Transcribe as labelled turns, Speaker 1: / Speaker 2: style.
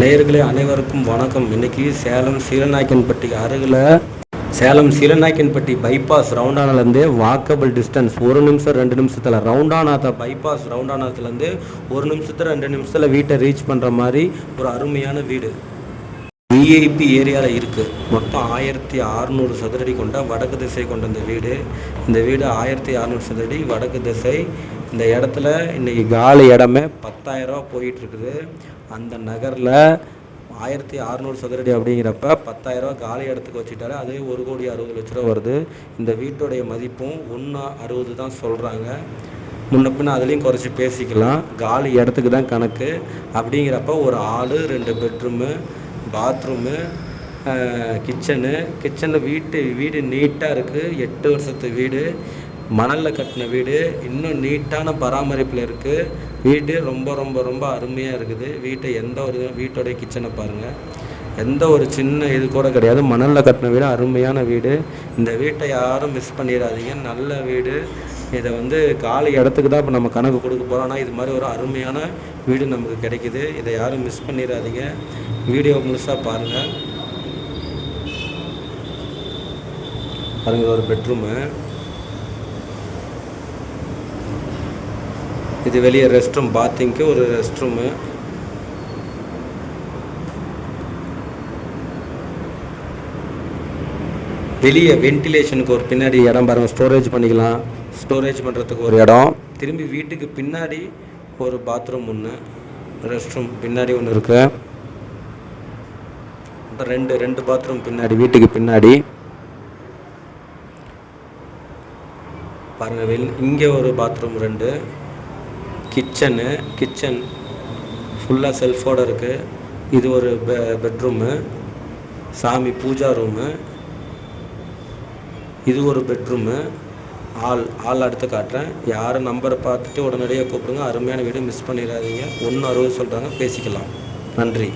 Speaker 1: நேயர்களே அனைவருக்கும் வணக்கம். இன்னைக்கு சேலம் சீலநாயக்கன்பட்டி அருகில் சேலம் சீலநாயக்கன்பட்டி பைபாஸ் ரவுண்டானாலேருந்து வாக்கபிள் டிஸ்டன்ஸ் ஒரு நிமிஷம் ரெண்டு நிமிஷத்தில். ரவுண்டானாத்த பைபாஸ் ரவுண்டானாத்துலேருந்து ஒரு நிமிஷத்தில் ரெண்டு நிமிஷத்தில் வீட்டை ரீச் பண்ணுற மாதிரி ஒரு அருமையான வீடு. விஐபி ஏரியாவில் இருக்குது மொத்தம் ஆயிரத்தி அறநூறு சதுரடி கொண்ட வடக்கு திசை கொண்ட இந்த வீடு. இந்த வீடு ஆயிரத்தி அறநூறு சதுரடி வடக்கு திசை. இந்த இடத்துல இன்றைக்கி காலி இடமே பத்தாயிரரூவா போயிட்டுருக்குது. அந்த நகரில் ஆயிரத்தி அறநூறு சதுரடி அப்படிங்கிறப்ப பத்தாயிரரூவா காலி இடத்துக்கு வச்சுட்டாலே அதே ஒரு கோடி அறுபது லட்ச ரூபா வருது. இந்த வீட்டுடைய மதிப்பும் ஒன்று அறுபது தான் சொல்கிறாங்க முன்ன பின்ன அதுலேயும் குறைச்சி பேசிக்கலாம். காலி இடத்துக்கு தான் கணக்கு. அப்படிங்கிறப்ப ஒரு ஆள் ரெண்டு பெட்ரூமு பாத்ரூமு கிச்சனு கிச்சனில் வீட்டு வீடு நீட்டாக இருக்குது எட்டு வருஷத்து வீடு. மணலில் கட்டின வீடு. இன்னும் நீட்டான பராமரிப்பில் இருக்குது வீடு ரொம்ப ரொம்ப ரொம்ப அருமையாக இருக்குது. வீட்டை எந்த ஒரு வீட்டோடைய கிச்சனை பாருங்கள் எந்த ஒரு சின்ன இது கூட கிடையாது. மணலில் கட்டின வீடு அருமையான வீடு. இந்த வீட்டை யாரும் மிஸ் பண்ணிடாதீங்க. நல்ல வீடு. இதை வந்து காலை இடத்துக்கு தான் இப்போ நம்ம கணக்கு கொடுக்க போகிறோம் ஆனால் இது மாதிரி ஒரு அருமையான வீடு நமக்கு கிடைக்குது. இதை யாரும் மிஸ் பண்ணிடாதீங்க. வீடியோ முழுசாக பாருங்கள் பாருங்கள் ஒரு பெட்ரூமு இது வெளியே ரெஸ்ட் ரூம் பாத்திங்க்கு ஒரு ரெஸ்ட் ரூமு வெளியே வென்டிலேஷனுக்கு ஒரு பின்னாடி இடம் பாருங்கள் ஸ்டோரேஜ் பண்ணிக்கலாம். ஸ்டோரேஜ் பண்ணுறதுக்கு ஒரு இடம். திரும்பி வீட்டுக்கு பின்னாடி ஒரு பாத்ரூம் ஒன்று ரெஸ்ட் ரூம் பின்னாடி ஒன்று இருக்கு. அப்புறம் ரெண்டு ரெண்டு பாத்ரூம் பின்னாடி வீட்டுக்கு பின்னாடி. பாருங்கள் வெளி இங்கே ஒரு பாத்ரூம் ரெண்டு. கிச்சனு கிச்சன் ஃபுல்லாக செல்ஃபோடு இருக்குது இது ஒரு பெ பெட்ரூமு சாமி பூஜா ரூமு இது ஒரு பெட்ரூமு ஆள் ஆள் அடுத்து காட்டுறேன். யாரும் நம்பரை பார்த்துட்டு உடனடியாக கூப்பிடுங்க. அருமையான வீடு மிஸ் பண்ணிடாதீங்க. ஒன்று அறுபது சொல்கிறாங்க பேசிக்கலாம். நன்றி.